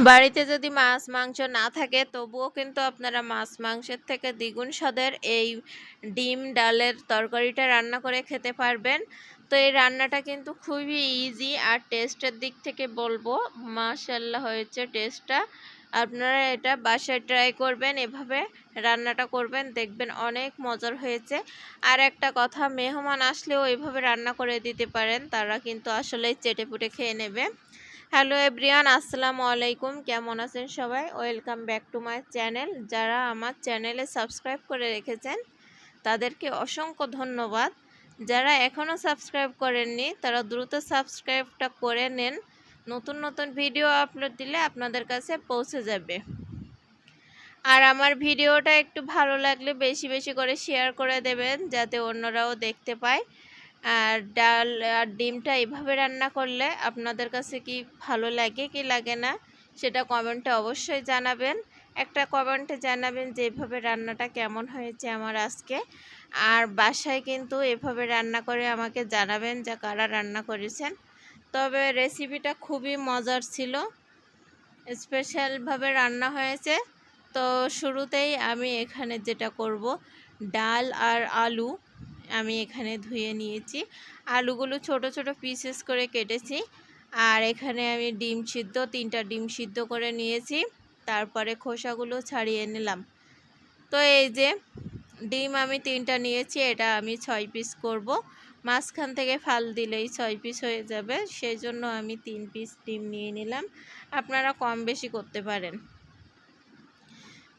বাড়িতে যদি মাছ, মাংস না থাকে, তবুও কিন্তু আপনারা মাছ, মাংসের থেকে দ্বিগুণ স্বাদের এই ডিম ডালের তরকারিটা রান্না করে খেতে পারবেন। তো এই রান্নাটা কিন্তু খুবই ইজি আর টেস্টের দিক থেকে বলব মাশাল্লাহ হয়েছে টেস্টটা আপনারা এটা বাসায় ট্রাই করবেন, এভাবে রান্নাটা করবেন, দেখবেন অনেক মজার হয়েছে। আর একটা কথা, মেহমান আসলেও এভাবে রান্না করে দিতে পারেন, তারা কিন্তু আসলেই চেটেপুটে খেয়ে নেবে। হ্যালো এভরিওয়ান, আসসালামু আলাইকুম। কেমন আছেন সবাই? Welcome back to my channel. যারা আমার চ্যানেলে সাবস্ক্রাইব করে রেখেছেন, তাদেরকে অসংখ্য ধন্যবাদ। যারা এখনও সাবস্ক্রাইব করেননি, তারা দ্রুত সাবস্ক্রাইবটা করে নেন। নতুন নতুন ভিডিও আপলোড দিলে আপনাদের কাছে পৌঁছে যাবে। আর আমার ভিডিওটা একটু ভালো লাগলে বেশি বেশি করে শেয়ার করে দেবেন, যাতে অন্যরাও দেখতে পায়। আর ডাল আর ডিমটা এইভাবে রান্না করলে আপনাদের কাছে কি ভালো লাগে কি লাগে না, সেটা কমেন্টে অবশ্যই জানাবেন। একটা কমেন্টে জানাবেন যে এভাবে রান্নাটা কেমন হয়েছে আমার আজকে। আর বাসায় কিন্তু এভাবে রান্না করে আমাকে জানাবেন যে কারা রান্না করেছেন। তবে রেসিপিটা খুবই মজার ছিল, স্পেশালভাবে রান্না হয়েছে। তো শুরুতেই আমি এখানে যেটা করব, ডাল আর আলু। আমি এখানে ধুয়ে নিয়েছি। আলুগুলো ছোট ছোট পিসেস করে কেটেছি। আর এখানে আমি ডিম সিদ্ধ, তিনটা ডিম সিদ্ধ করে নিয়েছি। তারপরে খোসাগুলো ছাড়িয়ে নিলাম। তো এই যে ডিম আমি তিনটা নিয়েছি, এটা আমি ছয় পিস করব। মাঝখান থেকে ফাল দিলেই ছয় পিস হয়ে যাবে। সেই জন্য আমি তিন পিস ডিম নিয়ে নিলাম। আপনারা কম বেশি করতে পারেন।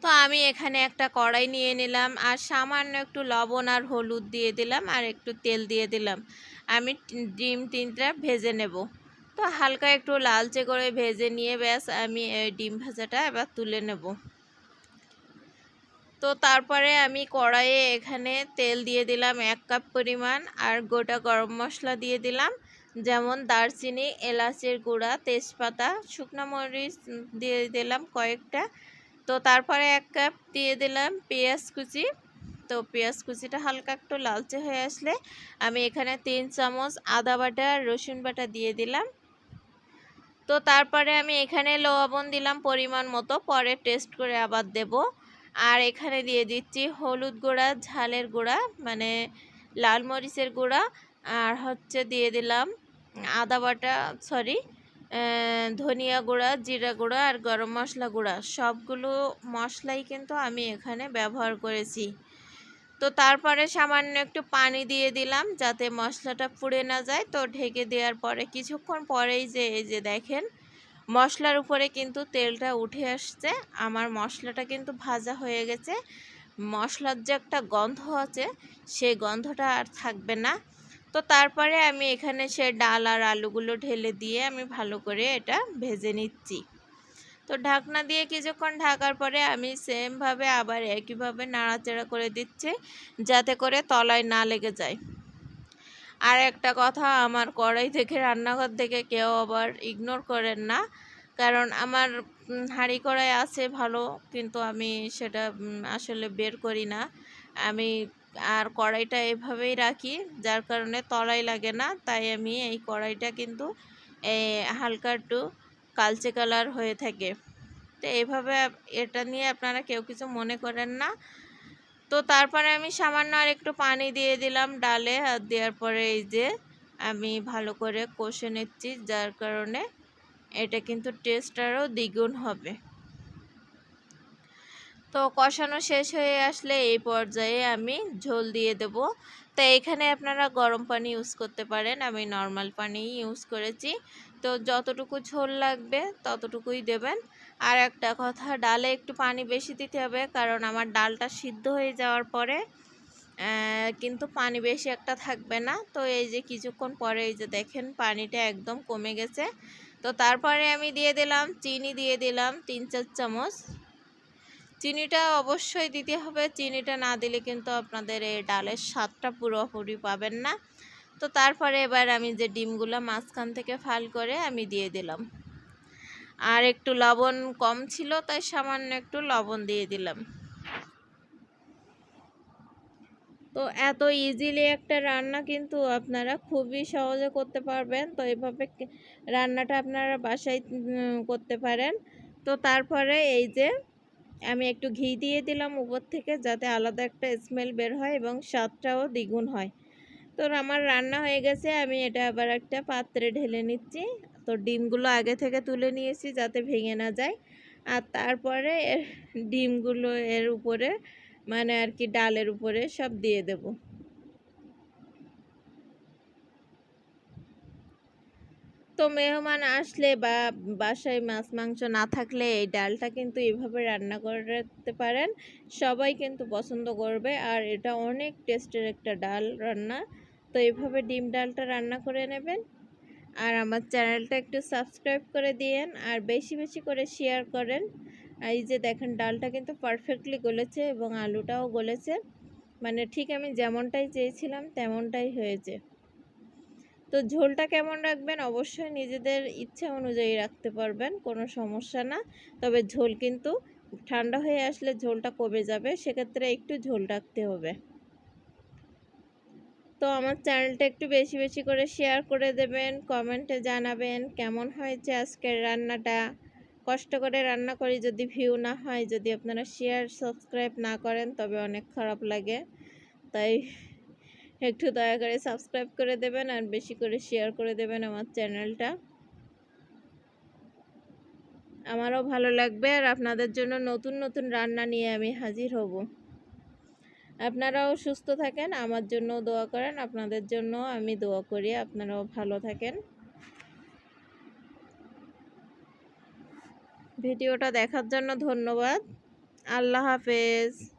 তো আমি এখানে একটা কড়াই নিয়ে নিলাম, আর সামান্য একটু লবণ আর হলুদ দিয়ে দিলাম, আর একটু তেল দিয়ে দিলাম। আমি ডিম তিনটা ভেজে নেব। তো হালকা একটু লালচে করে ভেজে নিয়ে ব্যাস আমি ডিম ভাজাটা এবার তুলে নেব। তো তারপরে আমি কড়াইয়ে এখানে তেল দিয়ে দিলাম এক কাপ পরিমাণ, আর গোটা গরম মশলা দিয়ে দিলাম, যেমন দারচিনি, এলাচের গুঁড়া, তেজপাতা, শুকনো মরিচ দিয়ে দিলাম কয়েকটা তো তারপরে এক কাপ দিয়ে দিলাম পেঁয়াজ কুচি। তো পেঁয়াজ কুচিটা হালকা একটু লালচে হয়ে আসলে আমি এখানে তিন চামচ আদা বাটা আর রসুন বাটা দিয়ে দিলাম। তো তারপরে আমি এখানে লবণ দিলাম পরিমাণ মতো, পরে টেস্ট করে আবার দেব। আর এখানে দিয়ে দিচ্ছি হলুদ গুঁড়া, ঝালের গুঁড়া মানে লাল মরিচের গুঁড়া। আর হচ্ছে দিয়ে দিলাম আদা বাটা, সরি ধনিয়া গুঁড়া, জিরা গুঁড়া আর গরম মশলা গুঁড়া। সবগুলো মশলাই কিন্তু আমি এখানে ব্যবহার করেছি। তো তারপরে সামান্য একটু পানি দিয়ে দিলাম যাতে মশলাটা পুড়ে না যায়। তো ঢেকে দেওয়ার পরে কিছুক্ষণ পরেই যে, এই যে দেখেন, মশলার উপরে কিন্তু তেলটা উঠে আসছে। আমার মশলাটা কিন্তু ভাজা হয়ে গেছে। মশলার যে একটা গন্ধ আছে, সেই গন্ধটা আর থাকবে না। তো তারপরে আমি এখানে সে ডাল আর আলুগুলো ঢেলে দিয়ে আমি ভালো করে এটা ভেজে নিচ্ছি। তো ঢাকনা দিয়ে কিছুক্ষণ ঢাকার পরে আমি সেমভাবে আবার একইভাবে নাড়াচাড়া করে দিচ্ছি যাতে করে তলায় না লেগে যায়। আর একটা কথা, আমার কড়াই থেকে, রান্নাঘর থেকে কেউ আবার ইগনোর করেন না। কারণ আমার হাঁড়ি কড়াই আছে ভালো, কিন্তু আমি সেটা আসলে বের করি না। আমি আর কড়াইটা এভাবেই রাখি, যার কারণে তলাই লাগে না। তাই আমি এই কড়াইটা কিন্তু হালকা একটু কালচে কালার হয়ে থাকে। তো এইভাবে এটা নিয়ে আপনারা কেউ কিছু মনে করেন না। তো তারপরে আমি সামান্য আর একটু পানি দিয়ে দিলাম ডালে, আর দেওয়ার পরে এই যে আমি ভালো করে কষে নিচ্ছি, যার কারণে এটা কিন্তু টেস্ট আরও দ্বিগুণ হবে। তো কষানো শেষ হয়ে আসলে এই পর্যায়ে আমি ঝোল দিয়ে দেব। তো এখানে আপনারা গরম পানি ইউজ করতে পারেন। আমি নর্মাল পানি ইউজ করেছি। তো যতটুকু ঝোল লাগবে ততটুকুই দেবেন। আর একটা কথা, ডালে একটু পানি বেশি দিতে হবে কারণ আমার ডালটা সিদ্ধ হয়ে যাওয়ার পরে কিন্তু পানি বেশি একটা থাকবে না। তো এই যে কিছুক্ষণ পরে এই যে দেখেন পানিটা একদম কমে গেছে। তো তারপরে আমি দিয়ে দিলাম, চিনি দিয়ে দিলাম তিন চার চামচ। চিনিটা অবশ্যই দিতে হবে। চিনিটা না দিলে কিন্তু আপনাদের এই ডালের স্বাদটা পুরোপুরি পাবেন না। তো তারপরে এবার আমি যে ডিমগুলো মাঝখান থেকে ফাল করে আমি দিয়ে দিলাম। আর একটু লবণ কম ছিল, তাই সামান্য একটু লবণ দিয়ে দিলাম। তো এত ইজিলি একটা রান্না কিন্তু আপনারা খুবই সহজে করতে পারবেন। তো এভাবে রান্নাটা আপনারা বাসায় করতে পারেন। তো তারপরে এই যে আমি একটু ঘি দিয়ে দিলাম উপর থেকে যাতে আলাদা একটা স্মেল বের হয় এবং স্বাদটাও দ্বিগুণ হয়। তো আমার রান্না হয়ে গেছে, আমি এটা আবার একটা পাত্রে ঢেলে নিচ্ছি। তো ডিমগুলো আগে থেকে তুলে নিয়েছি যাতে ভেঙে না যায়। আর তারপরে ডিমগুলো এর উপরে মানে আর কি ডালের উপরে সব দিয়ে দেব। তো মেহমান আসলে বা বাসায় মাছ, মাংস না থাকলে এই ডালটা কিন্তু এভাবে রান্না করতে পারেন। সবাই কিন্তু পছন্দ করবে। আর এটা অনেক টেস্টের একটা ডাল রান্না। তো এইভাবে ডিম ডালটা রান্না করে নেবেন। আর আমার চ্যানেলটা একটু সাবস্ক্রাইব করে দিয়েন। আর বেশি বেশি করে শেয়ার করেন। এই যে দেখেন, ডালটা কিন্তু পারফেক্টলি গলেছে এবং আলুটাও গলেছে। মানে ঠিক আমি যেমনটাই চেয়েছিলাম, তেমনটাই হয়েছে। তো ঝোলটা কেমন রাখবেন? অবশ্যই নিজেদের ইচ্ছা অনুযায়ী রাখতে পারবেন, কোনো সমস্যা না। তবে ঝোল কিন্তু ঠান্ডা হয়ে আসলে ঝোলটা কমে যাবে, সেক্ষেত্রে একটু ঝোল রাখতে হবে। তো আমার চ্যানেলটা একটু বেশি বেশি করে শেয়ার করে দেবেন, কমেন্টে জানাবেন কেমন হয়েছে আজকের রান্নাটা। কষ্ট করে রান্না করি যদি ভিউ না হয়, যদি আপনারা শেয়ার, সাবস্ক্রাইব না করেন তবে অনেক খারাপ লাগে। তাই একটু দয়া করে সাবস্ক্রাইব করে দেবেন আর বেশি করে শেয়ার করে দেবেন আমার চ্যানেলটা আমারও ভালো লাগবে আর আপনাদের জন্য নতুন নতুন রান্না নিয়ে আমি হাজির হব। আপনারাও সুস্থ থাকেন, আমার জন্য দোয়া করেন, আপনাদের জন্য আমি দোয়া করি, আপনারাও ভালো থাকেন। ভিডিওটা দেখার জন্য ধন্যবাদ। আল্লাহ হাফেজ।